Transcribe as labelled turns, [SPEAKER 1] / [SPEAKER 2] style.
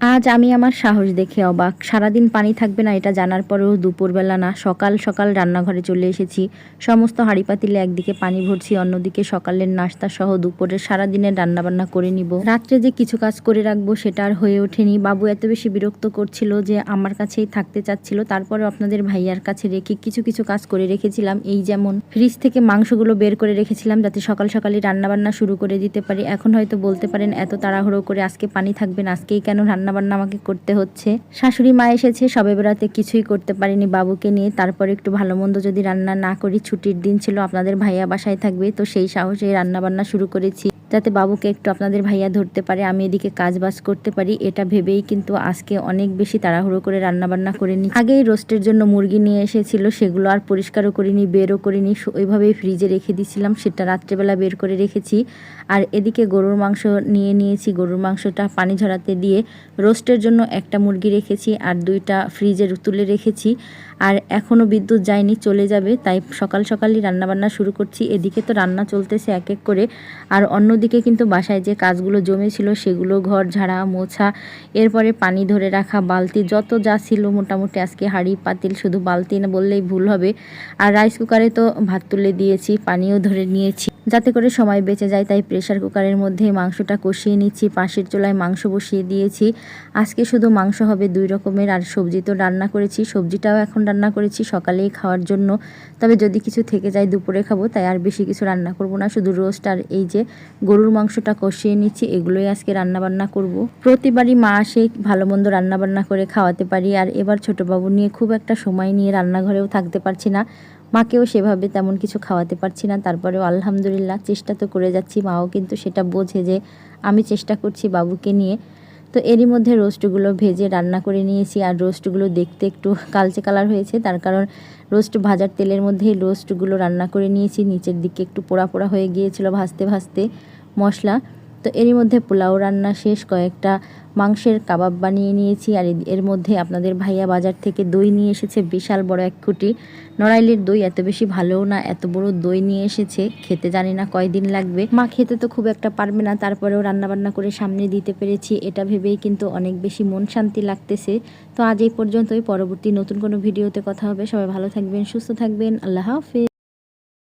[SPEAKER 1] আজ আমি আমার সাহস দেখে অবাক। সারাদিন পানি থাকবে না, এটা জানার পরেও দুপুরবেলা না, সকাল সকাল রান্নাঘরে চলে এসেছি। সমস্ত হাঁড়ি পাতিলে একদিকে পানি ভরছি, অন্যদিকে সকালের নাস্তা সহ দুপুরের সারাদিনের রান্নাবান্না করে নিব। রাত্রে যে কিছু কাজ করে রাখব সেটা আর হয়ে ওঠেনি। বাবু এত বেশি বিরক্ত করছিল যে আমার কাছেই থাকতে চাচ্ছিল তারপরে আপনাদের ভাইয়ার কাছে রেখে কিছু কিছু কাজ করে রেখেছিলাম। এই যেমন ফ্রিজ থেকে মাংসগুলো বের করে রেখেছিলাম যাতে সকাল সকালই রান্নাবান্না শুরু করে দিতে পারি। এখন হয়তো বলতে পারেন, এত তাড়াহুড়ো করে আজকে পানি থাকবে না, আজকেই কেন রান্নাবান্না আমাকে করতে হচ্ছে। শাশুড়ি মা এসেছে, সবে বেড়াতে কিছুই করতে পারিনি বাবুকে নিয়ে। তারপর একটু ভালো মন্দ যদি রান্না না করি, ছুটির দিন ছিল, আপনাদের ভাইয়া বাসায় থাকবে, তো সেই সাহসে রান্নাবান্না শুরু করেছি। যাতে বাবুকে একটু আপনাদের ভাইয়া ধরতে পারে, আমি এদিকে কাজ বাজ করতে পারি, এটা ভেবেই কিন্তু আজকে অনেক বেশি তাড়াহুড়ো করে রান্নাবান্না করে নি আগেই রোস্টের জন্য মুরগি নিয়ে এসেছিল, সেগুলো আর পরিষ্কারও করিনি, বেরও করিনি ওইভাবেই ফ্রিজে রেখে দিয়েছিলাম সেটা রাত্রেবেলা বের করে রেখেছি। আর এদিকে গরুর মাংস নিয়ে নিয়েছি, গরুর মাংসটা পানি ঝরাতে দিয়ে রোস্টের জন্য একটা মুরগি রেখেছি আর দুইটা ফ্রিজে তুলে রেখেছি। আর এখনও বিদ্যুৎ যায়নি, চলে যাবে, তাই সকাল সকালই রান্নাবান্না শুরু করছি। এদিকে তো রান্না চলতেছে এক এক করে। আর অন্যদিকে কিন্তু বাসায় যে কাজগুলো জমেছিল সেগুলো ঘর ঝাড়া, মোছা, এরপরে পানি ধরে রাখা, বালতি, যত যা ছিল মোটামুটি আজকে হাঁড়ি, পাতিল, শুধু বালতি না বললেই ভুল হবে। আর রাইস কুকারে তো ভাত তুলে দিয়েছি, পানিও ধরে নিয়েছি। যাতে করে সময় বেঁচে যায়, তাই প্রেশার কুকারের মধ্যে মাংসটা কষিয়ে নিচ্ছি। পাশের চুলায় মাংস বসিয়ে দিয়েছি। আজকে শুধু মাংস হবে দুই রকমের। আর সবজি তো রান্না করেছি, সবজিটাও এখন রান্না করেছি সকালেই খাওয়ার জন্য। তবে যদি কিছু থেকে যায় দুপুরে খাব, তাই আর বেশি কিছু রান্না করব না। শুধু রোস্ট আর এই যে গরুর মাংসটা কষিয়ে নিচ্ছি, এগুলোই আজকে রান্নাবান্না করব। প্রতিবারই মা আসে ভালো মন্দ রান্না বান্না করে খাওয়াতে পারি। আর এবার ছোট বাবু নিয়ে খুব একটা সময় নিয়ে রান্নাঘরেও থাকতে পারছি না। মাকেও সেভাবে তেমন কিছু খাওয়াতে পারছি না। তারপরেও আলহামদুলিল্লাহ চেষ্টা তো করে যাচ্ছি মাও, কিন্তু সেটা বোঝে যে আমি চেষ্টা করছি বাবুকে নিয়ে। তো এরই মধ্যে রোস্টগুলো ভেজে রান্না করে নিয়েছি আর রোস্টগুলো দেখতে একটু কালচে কালার হয়েছে। তার কারণ রোস্ট ভাজার তেলের মধ্যেই রোস্টগুলো রান্না করে নিয়েছি। নিচের দিকে একটু পোড়া পোড়া হয়ে গিয়েছিল ভাজতে ভাজতে মশলা। তো এরই মধ্যে পোলাও রান্না শেষ, কয়েকটা মাংসের কাবাব বানিয়ে নিয়েছি আর এর- মধ্যে আপনাদের ভাইয়া বাজার থেকে দই নিয়ে এসেছে, বিশাল বড় এক খুঁটি। নড়াইলের দই এত বেশি ভালোও না, এত বড় দই নিয়ে এসেছে, খেতে জানি না কয়দিন লাগবে। মা খেতে তো খুব একটা পারবে না, তারপরেও রান্নাবান্না করে সামনে দিতে পেরেছি, এটা ভেবেই কিন্তু অনেক বেশি মন শান্তি লাগতেছে। তো আজ এই পর্যন্তই, পরবর্তী নতুন কোনো ভিডিওতে কথা হবে, সবাই ভালো থাকবেন, সুস্থ থাকবেন, আল্লাহ হাফেজ।